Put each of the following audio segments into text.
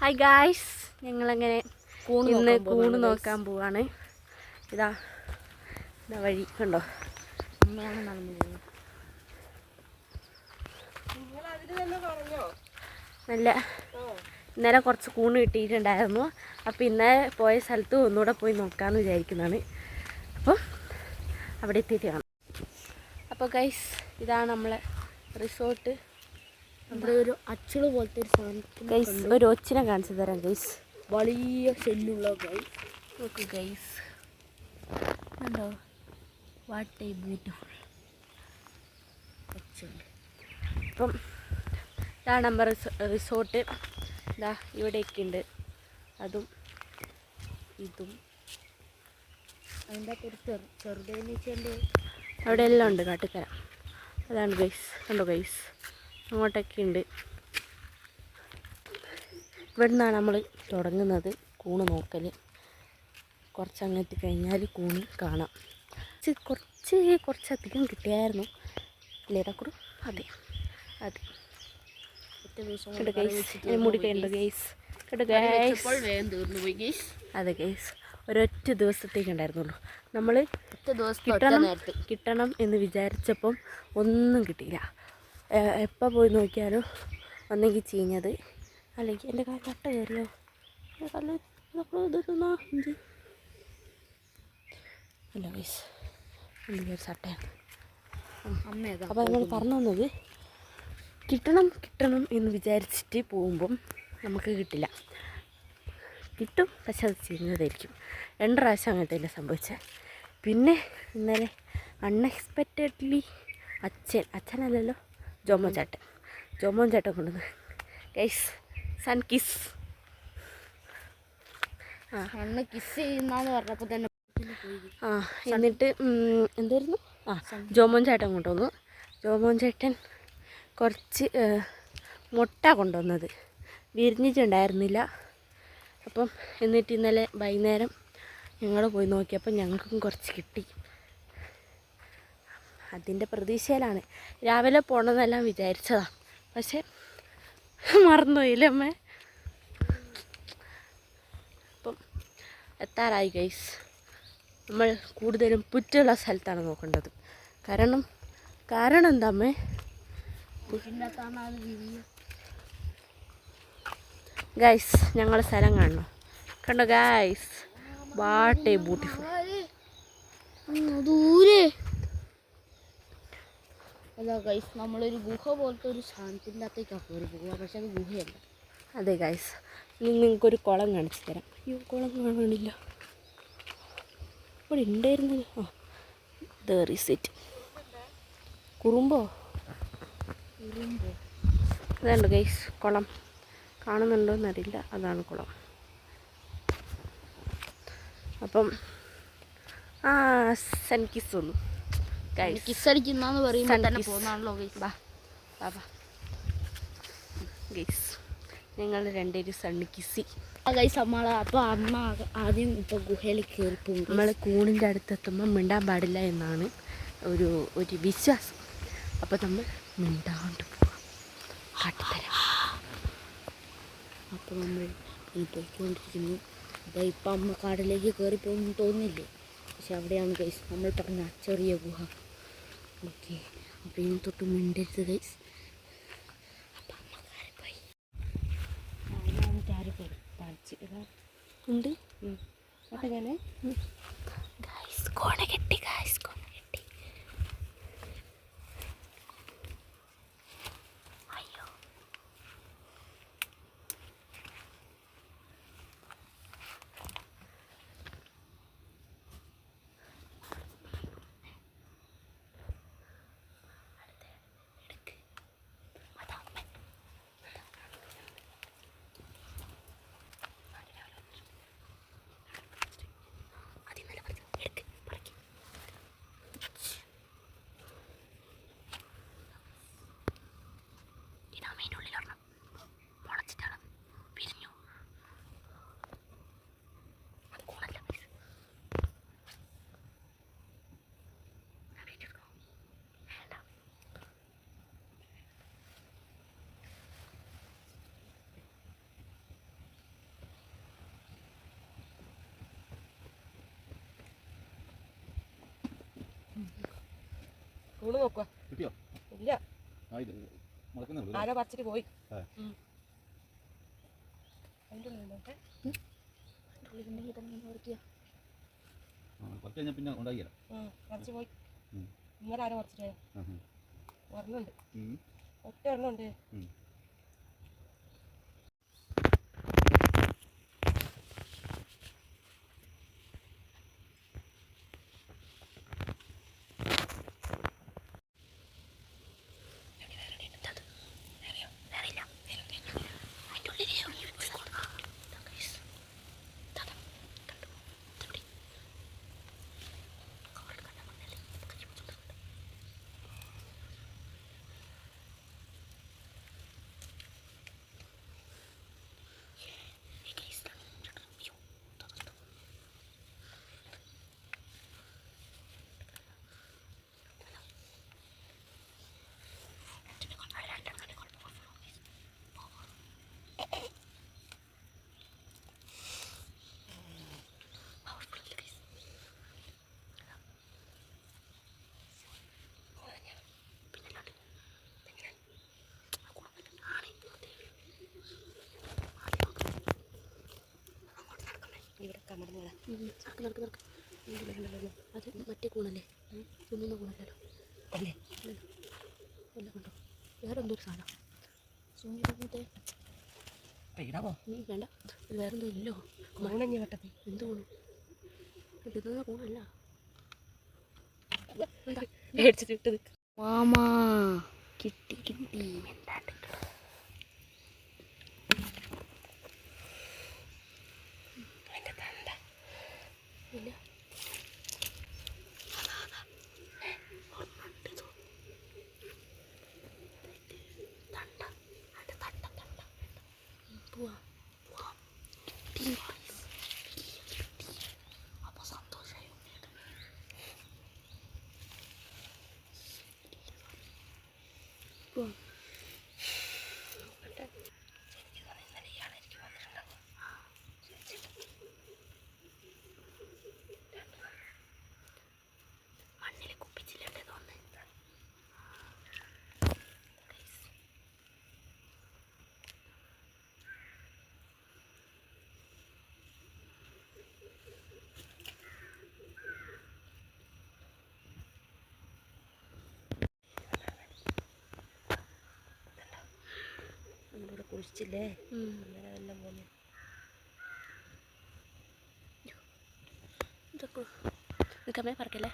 Hi guys ഞങ്ങളങ്ങനെ ഇന്ന് കൂണ് നോക്കാൻ പോവാണ്. ഇതാ ഇതാ വഴി കണ്ടോ? അമ്മയാണ് നടന്നു നല്ല ഇന്നലെ കുറച്ച് കൂണ് കിട്ടിയിട്ടുണ്ടായിരുന്നു. അപ്പോൾ ഇന്നലെ പോയ സ്ഥലത്ത് ഒന്നുകൂടെ പോയി നോക്കാമെന്ന് വിചാരിക്കുന്നതാണ്. അപ്പോൾ അവിടെ എത്തിയിട്ട് കാണാം അപ്പോൾ ഗൈസ് ഇതാണ് നമ്മളെ റിസോർട്ട്. ഇവിടെ ഒരു അച്ചിൾ പോലത്തെ ഒരു സാധനം ഗൈസ് ഒരു ഒച്ചിനെ കാണിച്ചു തരാം ഗൈസ് വലിയ ഷെല്ലുള്ള കൈ നോക്കൂ ഗൈസ് കണ്ടോ? വാട്ട് എ ബ്യൂട്ടിഫുൾ അച്ചിൾ അപ്പം ഇതാണ് നമ്മുടെ റിസോർട്ട് ഇതാ ഇവിടെയൊക്കെ ഉണ്ട്. അതും ഇതും. അതിന്റെ കുറച്ച് ഒരു ചെറു ചെറുതേനീച്ചന്റെ അവിടെ എല്ലാം ഉണ്ട് കാട്ടിക്കര അതാണ് ഗൈസ് കണ്ടോ ഗൈസ് അങ്ങോട്ടൊക്കെ ഉണ്ട് ഇവിടെ നിന്നാണ് നമ്മൾ തുടങ്ങുന്നത് കൂണ് നോക്കൽ കുറച്ച് അങ്ങെത്തി കഴിഞ്ഞാൽ കൂണ് കാണാം. കുറച്ച് കുറച്ച് കുറച്ചധികം കിട്ടിയായിരുന്നു. ലേതാക്കുറു അതെ. അതെ. കേട്ടോ ഗൈസ് മുടി ഗൈസ് കേട്ടോ ഗൈസ് അതെ ഗൈസ് ഒരൊറ്റ ദിവസത്തേക്ക് ഉണ്ടായിരുന്നുള്ളൂ. നമ്മൾ കിട്ടണം കിട്ടണം എന്ന് വിചാരിച്ചപ്പം ഒന്നും കിട്ടിയില്ല. എപ്പോൾ പോയി നോക്കിയാലും ഒന്നെങ്കിൽ ചീഞ്ഞത്. അല്ലെങ്കിൽ എന്റെ കാൽ കട്ട കയറിയോ? എന്റെ കാൽ ഇതൊക്കെ ഇത് ഇഞ്ചി. അല്ല വയസ് എന്റെ ഒരു സട്ടയാണ് അപ്പോൾ നമ്മൾ പറഞ്ഞു തന്നത് കിട്ടണം കിട്ടണം എന്ന് വിചാരിച്ചിട്ട് പോകുമ്പം നമുക്ക് കിട്ടില്ല. കിട്ടും പക്ഷെ അത് ചെയ്യുന്നതായിരിക്കും രണ്ട് പ്രാവശ്യം അങ്ങനത്തെ തന്നെ സംഭവിച്ചത് പിന്നെ ഇന്നലെ അൺഎക്സ്പെക്റ്റഡ്ലി അച്ഛൻ അച്ഛനല്ലല്ലോ ജോമോൻ ചേട്ടൻ ജോമോൻ ചേട്ടൻ കൊണ്ടുവന്ന്. ഗൈസ് സൺ കിസ് ആ. അന്ന് കിസ് ചെയ്യുന്നാന്ന് പറഞ്ഞപ്പോൾ തന്നെ ആ എന്നിട്ട് എന്തായിരുന്നു? ആ ജോമോൻ ചേട്ടൻ കൊണ്ടുവന്നു. ജോമോൻ ചേട്ടൻ കുറച്ച് മുട്ട കൊണ്ടുവന്നത്. വിരിഞ്ഞിട്ടുണ്ടായിരുന്നില്ല. അപ്പം എന്നിട്ട് ഇന്നലെ വൈകുന്നേരം ഞങ്ങൾ പോയി നോക്കിയപ്പോൾ ഞങ്ങൾക്കും കുറച്ച് കിട്ടി. അതിന്റെ പ്രതീക്ഷയിലാണ്. രാവിലെ പോകണമെന്നെല്ലാം വിചാരിച്ചതാണ് പക്ഷേ മറന്നുപോയില്ലേ അമ്മ? അപ്പം എത്താറായി ഗൈസ് നമ്മൾ കൂടുതലും പുറ്റുള്ള സ്ഥലത്താണ് നോക്കേണ്ടത്. കാരണം കാരണം എന്താ അമ്മേ? ഗൈസ് ഞങ്ങൾ സ്ഥലം കാണണം. കണ്ടോ ഗൈസ് വാട്ട് എ ബ്യൂട്ടിഫുൾ ദൂരെ. അതാ ഗൈസ് നമ്മളൊരു ഗുഹ പോലത്തെ ഒരു സാധനത്തിന്റെ അകത്തേക്കാണ് കയറി പോകുക പക്ഷെ അത് ഗുഹയല്ല. അതെ ഗൈസ് ഇനി നിങ്ങൾക്കൊരു കുളം കാണിച്ചു തരാം. അയ്യോ കുളം കാണാനില്ല. ഇവിടെ ഉണ്ടായിരുന്നു. ആ ദർ ഇസ് ഇറ്റ് കുറുമ്പോ? ഉറുമ്പോ അതുണ്ട് ഗൈസ് കുളം. കാണുന്നുണ്ടോ എന്നറിയില്ല. അതാണ് കുളം. അപ്പം ആ സൻകിസ് ഒന്നു ഗൈസ് കിസ്സടിക്കുന്നാന്ന് പറയുമ്പോൾ Sun തന്നെ kiss. പോകുന്നതാണല്ലോ ഗൈസ് ബാ. ബാ ബാ. ഗൈസ് ഞങ്ങൾ രണ്ടുപേരും സണ്ണി കിസി ഗൈസ് അമ്മ അപ്പോൾ അമ്മ ആദ്യം ഇപ്പോൾ ഗുഹയിൽ കയറി പോകും നമ്മൾ കൂണിന്റെ അടുത്തെത്തുമ്പോൾ മിണ്ടാൻ പാടില്ല എന്നാണ് ഒരു ഒരു വിശ്വാസം. അപ്പോൾ നമ്മൾ മിണ്ടാണ്ട് പോകാം അപ്പൊ അപ്പോൾ നമ്മൾ ഈ പോയിക്കൊണ്ടിരിക്കുന്നു അപ്പൊ ഇപ്പം അമ്മ കാടിലേക്ക് കയറി പോകുന്നു തോന്നില്ലേ പക്ഷെ അവിടെയാണ് ഗൈസ് നമ്മൾ പറഞ്ഞ ചെറിയ ഗുഹ. ഓക്കെ അപ്പോൾ ഇനി തൊട്ട് മിണ്ടരുത് ഗൈസ് അപ്പം അമ്മ ഞാൻ ഉണ്ട്? അതെങ്ങനെ ഗൈസ് കോണ കെട്ടി കൂണ് നോക്കുക കിട്ടിയോ? ഇല്ല. ആരോ പറിച്ചിട്ട് പോയി. പിന്നെ ഉണ്ടാക്കിയല്ല പറിച്ച് പോയി. ആരോ പറിച്ചിട്ട്. ഒറ്റ എണ്ണമുണ്ട് നടക്ക് നടക്ക് നടക്ക് അത് മറ്റേ കൂണല്ലേ തിന്നുന്ന കൂണല്ലല്ലോ അല്ലേ അല്ല കണ്ടോ വേറെ എന്തോ ഒരു സാധനം പേടാവോ വേണ്ട വേറെ എന്തോ ഇല്ലോ മണ്ണഞ്ഞ വട്ടത്തി എന്ത് കൂണു തിന്നുന്ന കൂണല്ല മാമാ കിട്ടി കിട്ടി അതിന്റെ കുഴിച്ചില്ലേ. അങ്ങനെ എല്ലാം പോലെ ഇതൊക്കെ നിൽക്കാമേ പറക്കല്ലേ?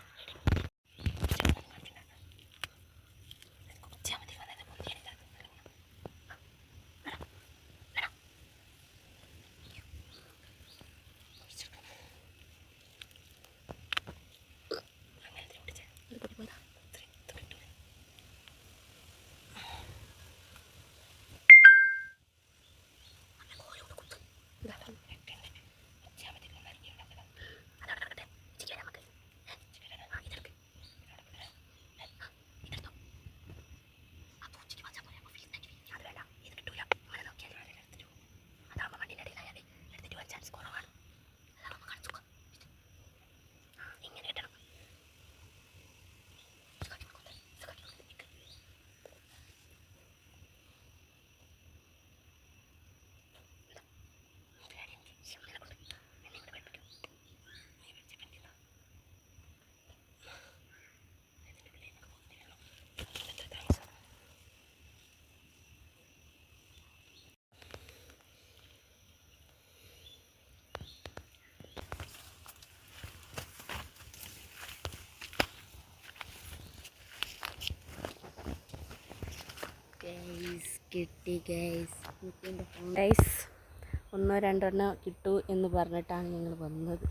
ഗൈസ് കിട്ടി ഗൈസ് ഗൈസ് ഒന്നോ രണ്ടെണ്ണോ കിട്ടൂ എന്ന് പറഞ്ഞിട്ടാണ് ഞങ്ങൾ വന്നത്.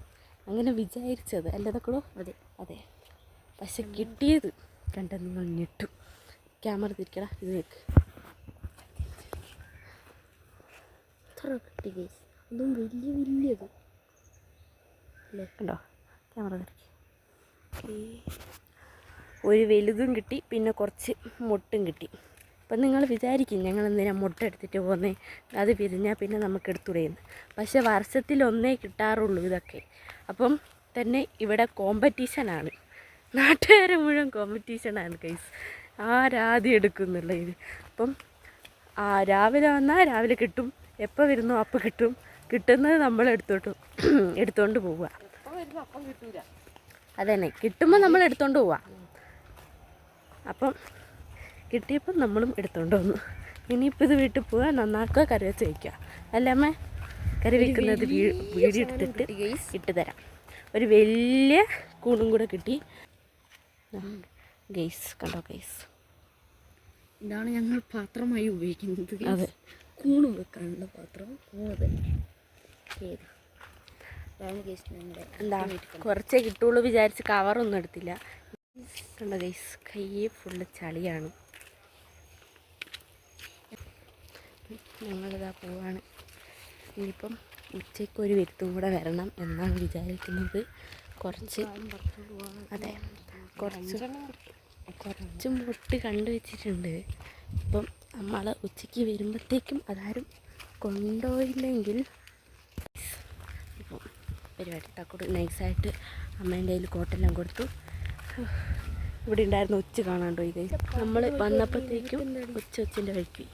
അങ്ങനെ വിചാരിച്ചത്. അല്ലേ തക്കളോ? അതെ. അതെ. പക്ഷെ കിട്ടിയത് കണ്ട നിങ്ങൾ ഞെട്ടു. ക്യാമറ തിരിക്കടാ ഇത് വെക്ക്. ഇത്ര കിട്ടി ഗൈസ് അതും വലിയ വലിയത്. അല്ലേ? കണ്ടോ? ക്യാമറ തിരിക്ക്. ഒരു വലുതും കിട്ടി പിന്നെ കുറച്ച് മുട്ടും കിട്ടി. അപ്പം നിങ്ങൾ വിചാരിക്കും ഞങ്ങൾ എന്തിനാണ് മുട്ട എടുത്തിട്ട് പോകുന്നേ? അത് വിരിഞ്ഞാൽ പിന്നെ നമുക്ക് എടുത്തുടയുന്നു പക്ഷേ വർഷത്തിൽ ഒന്നേ കിട്ടാറുള്ളൂ ഇതൊക്കെ. അപ്പം തന്നെ ഇവിടെ കോമ്പറ്റീഷനാണ്. നാട്ടുകാരെ മുഴുവൻ കോമ്പറ്റീഷനാണ് കൈസ് ആരാദ്യം എടുക്കുന്നുള്ള ഇത് അപ്പം ആ രാവിലെ വന്നാൽ രാവിലെ കിട്ടും. എപ്പോൾ വരുന്നോ അപ്പം കിട്ടും. കിട്ടുന്നത് നമ്മൾ എടുത്തോട്ട് എടുത്തോണ്ട് പോവുക. അതന്നെ. കിട്ടുമ്പോൾ നമ്മൾ എടുത്തോണ്ട് പോവുക. അപ്പം കിട്ടിയപ്പം നമ്മളും എടുത്തോണ്ട് വന്നു. ഇനിയിപ്പോൾ ഇത് വീട്ടിൽ പോവുക നന്നാക്കുക കറി വെച്ച് വയ്ക്കുക അല്ലേ അമ്മ? കറി വെക്കുന്നത് വീടി എടുത്തിട്ട് ഇട്ട് തരാം. ഒരു വലിയ കൂണും കൂടെ കിട്ടി. ഗെയ്സ് കണ്ടോ ഗെയ്സ്? ഇതാണ് ഞങ്ങൾ പാത്രമായി ഉപയോഗിക്കുന്നത്. അതെ. കൂണ് വെക്കാനുള്ള പാത്രം. കൂണ് തന്നെ. എന്താ കുറച്ചേ കിട്ടുള്ളൂ വിചാരിച്ച് കവറൊന്നും എടുത്തില്ല. കണ്ടോ ഗൈസ് കയ്യെ ഫുള്ള് ചളിയാണ്. ഞങ്ങളിതാ പോവാണ്. ഇനിയിപ്പം ഉച്ചയ്ക്ക് ഒരു വരുത്തും കൂടെ വരണം എന്നാണ് വിചാരിക്കുന്നത്. കുറച്ച് അതെ കുറച്ച് കുറച്ച് മുട്ട് കണ്ടു വെച്ചിട്ടുണ്ട്. അപ്പം നമ്മൾ ഉച്ചയ്ക്ക് വരുമ്പോഴത്തേക്കും അതാരും കൊണ്ടുപോയില്ലെങ്കിൽ ഇപ്പം പരിപാടി തക്കോട്ട് നൈസായിട്ട് അമ്മേന്റെ കയ്യിൽ കോട്ടെല്ലാം കൊടുത്തു. ഇവിടെ ഉണ്ടായിരുന്ന ഉച്ച കാണാണ്ടോ ഇത് നമ്മൾ വന്നപ്പോഴത്തേക്കും ഉച്ച ഉച്ചന്റെ വഴിക്ക്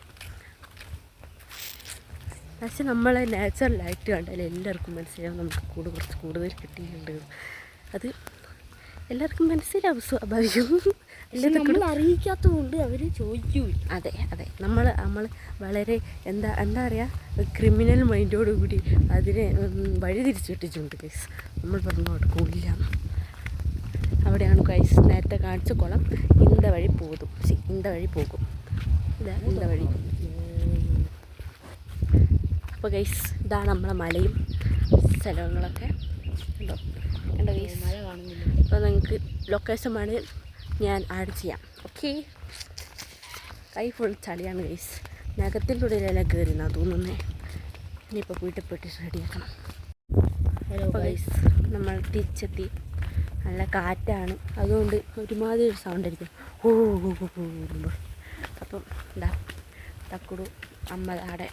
പക്ഷെ നമ്മളെ നാച്ചുറലായിട്ട് കണ്ടാൽ എല്ലാവർക്കും മനസ്സിലാവും നമുക്ക് കൂട് കുറച്ച് കൂടുതൽ കിട്ടിയിട്ടുണ്ട്. അത് എല്ലാവർക്കും മനസ്സിലാവും സ്വാഭാവികം. നമ്മൾ അറിയിക്കാത്തതുകൊണ്ട് അവർ ചോദിക്കൂ അതെ അതെ. നമ്മൾ നമ്മൾ വളരെ എന്താ എന്താ പറയുക ക്രിമിനൽ മൈൻഡോടുകൂടി അതിനെ വഴി തിരിച്ചിട്ടിട്ടുണ്ട് ഗൈസ് നമ്മൾ പറഞ്ഞു കൊടുക്കില്ല അവിടെയാണ് ഗൈസ് നേരത്തെ കാണിച്ച കുളം. ഇന്ത വഴി പോകും ഇന്ത വഴി പോകും. ഇതാ ഇന്ത വഴി. അപ്പോൾ ഗൈസ് ഇതാണ് നമ്മളെ മലയും സ്ഥലങ്ങളൊക്കെ. കണ്ടോ? കണ്ടോ ഗൈസ് മഴ കാണുന്നില്ല. അപ്പോൾ നിങ്ങൾക്ക് ലൊക്കേഷൻ വേണേൽ ഞാൻ ആഡ് ചെയ്യാം. ഓക്കെ കൈ ഫുൾ ചളിയാണ് ഗൈസ് നഖത്തിന്റെ ഉള്ളിലെല്ലാം കയറി എന്നാ തോന്നുന്നേ. ഇനിയിപ്പോൾ വീട്ടിൽ പോയിട്ട് റെഡിയാക്കണം ഹലോ അപ്പോൾ ഗൈസ് നമ്മൾ തിരിച്ചെത്തി. നല്ല കാറ്റാണ്. അതുകൊണ്ട് ഒരുമാതിരി ഒരു സൗണ്ട് ആയിരിക്കും. ഓ. അപ്പം എന്താ തക്കുടു അമ്മ ആടെ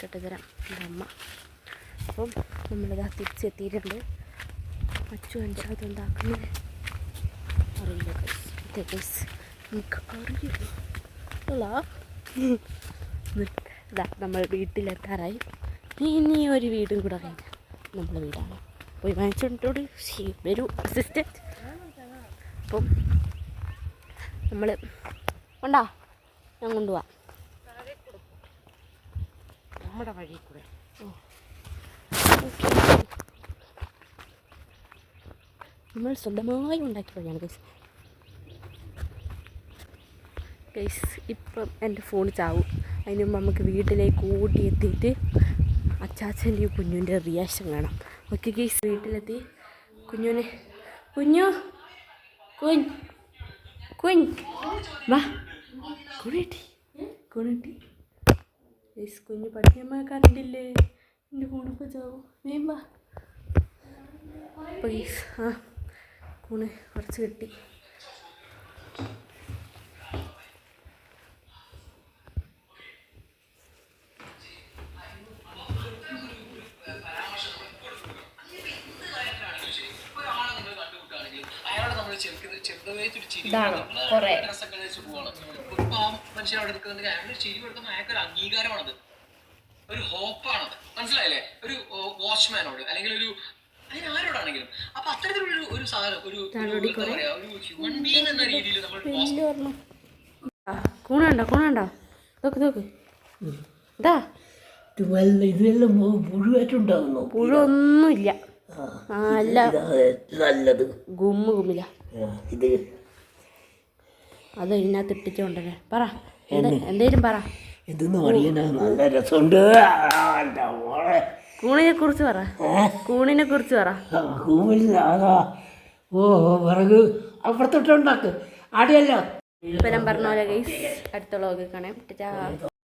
കെട്ടിത്തരാം എന്റെ അമ്മ. അപ്പം നമ്മളിതാ തിരിച്ചെത്തിയിട്ടുണ്ട്. അച്ചു അഞ്ചാമത് ഉണ്ടാക്കുന്നത് അറിയില്ല ഗൈസ് എനിക്ക് അറിയില്ല. ഇതാ നമ്മൾ വീട്ടിലെത്താറായി. ഇനി ഒരു വീടും കൂടെ കഴിഞ്ഞാൽ നമ്മളെ വീടാണ്. പോയി വാങ്ങിച്ചോണ്ടോട് വരൂ. അസിസ്റ്റന്റ് അപ്പം നമ്മൾ ഉണ്ടോ? ഞാൻ കൊണ്ടുപോവാം. നമ്മുടെ വഴി കൂടെ. നമ്മൾ സ്വന്തമായി ഉണ്ടാക്കി വഴിയാണ് ഗൈസ് ഗൈസ് ഇപ്പം എന്റെ ഫോൺ ചാവും. അതിന് മുമ്പ് നമുക്ക് വീട്ടിലേക്ക് ഓടി എത്തിയിട്ട് അച്ചാച്ചന്റെയും കുഞ്ഞുന്റെ റിയാക്ഷൻ കാണാം. ഓക്കെ ഗൈസ് വീട്ടിലെത്തി. കുഞ്ഞുനെ കുഞ്ഞു കുഞ്ഞ് കുഞ്ഞ്. വാ. കുണേട്ടി. കുണിട്ടി. ഗൈസ് കുഞ്ഞു പട്ടിയമ്മ കണ്ടില്ലേ എന്റെ ഫോണിപ്പോൾ ചാവും വേം വാ. അപ്പോൾ ഗൈസ് ആ കൂണ് കുറച്ച് കിട്ടി. ഇതാണോ? കുറേ. ഡ്രസ്സൊക്കെ ധരിച്ച് പോവാണ് ഒരു പാവം മനുഷ്യൻ അവിടെ നിൽക്കുന്നുണ്ടെങ്കിൽ അയാളുടെ ചിരി കൊടുക്കുന്ന അയാൾക്ക് ഒരു അംഗീകാരമാണത്. ഒരു ഹോപ്പാണത് മനസ്സിലായില്ലേ? ഒരു വാച്ച്മാനോട് അല്ലെങ്കിൽ ഒരു അതിന് ആരോടാണെങ്കിലും. അപ്പൊ അത്തരത്തിലുള്ള ഒരു സാധനം ഒരു ഒരു എന്താ പറയാ ഒരു ഹ്യൂമൻ ബീങ് എന്ന രീതിയിൽ നമ്മൾ കൂണുണ്ടോ കൂണുണ്ടോ? നോക്ക് നോക്ക്. ഇതാ. ഇതെല്ലാം നല്ലത്. ഗുമ്മ ഗുമ്മില്ല ഇത് അത് ഇതിനകത്ത് ഇട്ടിട്ടുണ്ടല്ലേ? പറ. എന്ത് എന്തേലും പറ. നല്ല രസമുണ്ട്. കൂണിനെ കുറിച്ച് പറ. കൂണിനെ കുറിച്ച് പറ. ഓ വിറക്. അപ്പുറത്തോട്ടുണ്ടാക്ക് ആടെയല്ലോ ഇപ്പം ഞാൻ പറഞ്ഞ പോലെ ഗൈസ് അടുത്തുള്ള കാണാം.